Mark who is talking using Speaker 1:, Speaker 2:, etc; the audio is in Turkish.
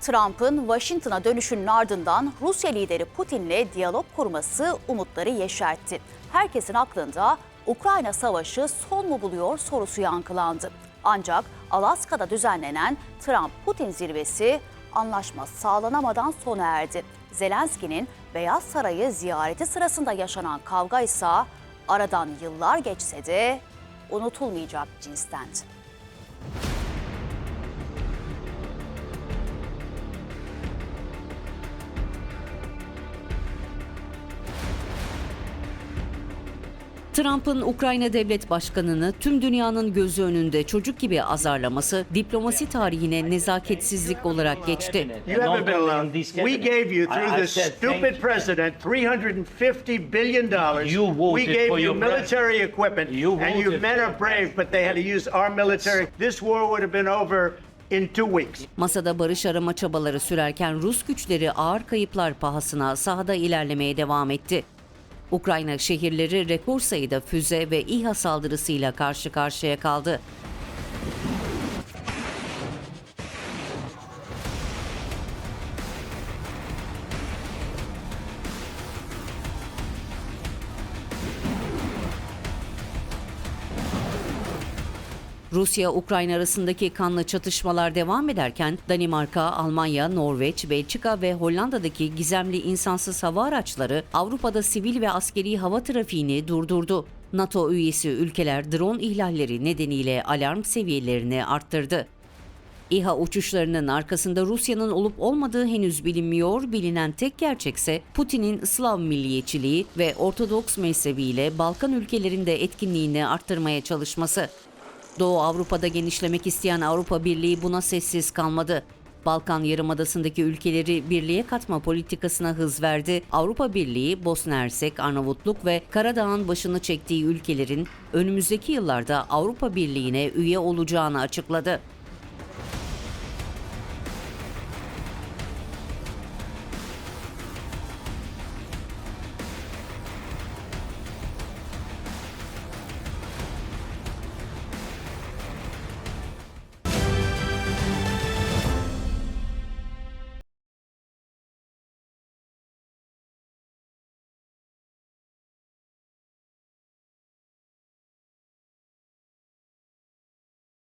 Speaker 1: Trump'ın Washington'a dönüşünün ardından Rusya lideri Putin'le diyalog kurması umutları yeşertti. Herkesin aklında Ukrayna savaşı son mu buluyor sorusu yankılandı. Ancak Alaska'da düzenlenen Trump-Putin zirvesi anlaşma sağlanamadan sona erdi. Zelenski'nin Beyaz Saray'ı ziyareti sırasında yaşanan kavga ise aradan yıllar geçse de unutulmayacak cinstendi.
Speaker 2: Trump'ın Ukrayna Devlet Başkanı'nı tüm dünyanın gözü önünde çocuk gibi azarlaması diplomasi tarihine nezaketsizlik olarak geçti.
Speaker 3: You haven't been alone. We gave you, through this stupid president, $350 billion.
Speaker 4: You voted
Speaker 3: We gave you military equipment.
Speaker 4: You
Speaker 3: And
Speaker 4: voted
Speaker 3: men are brave, but they had to use our military. This war would have been over in two weeks.
Speaker 2: Masada barış arama çabaları sürerken Rus güçleri ağır kayıplar pahasına sahada ilerlemeye devam etti. Ukrayna şehirleri rekor sayıda füze ve İHA saldırısıyla karşı karşıya kaldı. Rusya-Ukrayna arasındaki kanlı çatışmalar devam ederken Danimarka, Almanya, Norveç, Belçika ve Hollanda'daki gizemli insansız hava araçları Avrupa'da sivil ve askeri hava trafiğini durdurdu. NATO üyesi ülkeler drone ihlalleri nedeniyle alarm seviyelerini arttırdı. İHA uçuşlarının arkasında Rusya'nın olup olmadığı henüz bilinmiyor. Bilinen tek gerçekse Putin'in Slav milliyetçiliği ve Ortodoks mezhebiyle Balkan ülkelerinde etkinliğini arttırmaya çalışması. Doğu Avrupa'da genişlemek isteyen Avrupa Birliği buna sessiz kalmadı. Balkan Yarımadası'ndaki ülkeleri birliğe katma politikasına hız verdi. Avrupa Birliği, Bosna Hersek, Arnavutluk ve Karadağ'ın başını çektiği ülkelerin önümüzdeki yıllarda Avrupa Birliği'ne üye olacağını açıkladı.